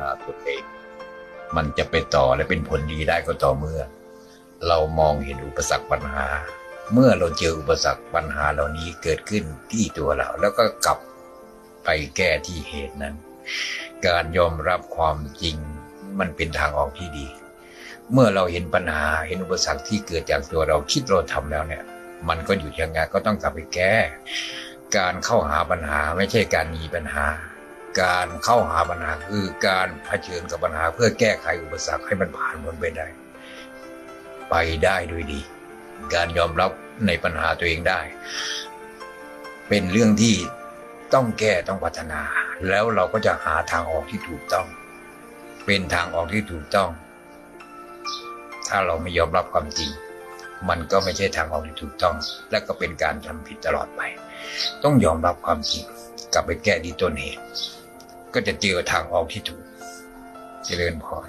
นาตนเอง มันจะไปต่อและเป็นผลดีได้ก็ต่อเมื่อ เรามองเห็นอุปสรรคปัญหา เมื่อเราเจออุปสรรคปัญหาเหล่านี้เกิดขึ้นที่ตัวเรา แล้วก็กลับไปแก้ที่เหตุนั้น การยอมรับความจริงมันเป็นทางออกที่ดี เมื่อเราเห็นปัญหาเห็นอุปสรรคที่เกิดจากตัวเราคิดเราทำแล้วเนี่ย มันก็อยู่ยังไงก็ต้องกลับไปแก้ การเข้าหาปัญหาไม่ใช่การหนีปัญหา การเข้าหาปัญหาคือการเผชิญกับปัญหาเพื่อแก้ไขอุปสรรคให้มันผ่านพ้นไปได้ ไปได้ด้วยดี การยอมรับในปัญหาตัวเองได้ เป็นเรื่องที่ต้องแก้ต้องพัฒนา แล้วเราก็จะหาทางออกที่ถูกต้อง เป็นทางออกที่ถูกต้อง ถ้าเราไม่ยอมรับความจริง มันก็ไม่ใช่ทางออกที่ถูกต้อง และก็เป็นการทำผิดตลอดไป ต้องยอมรับความจริงกลับไปแก้ที่ต้นเหตุ ก็จะเจอทางออกที่ถูก เจริญพร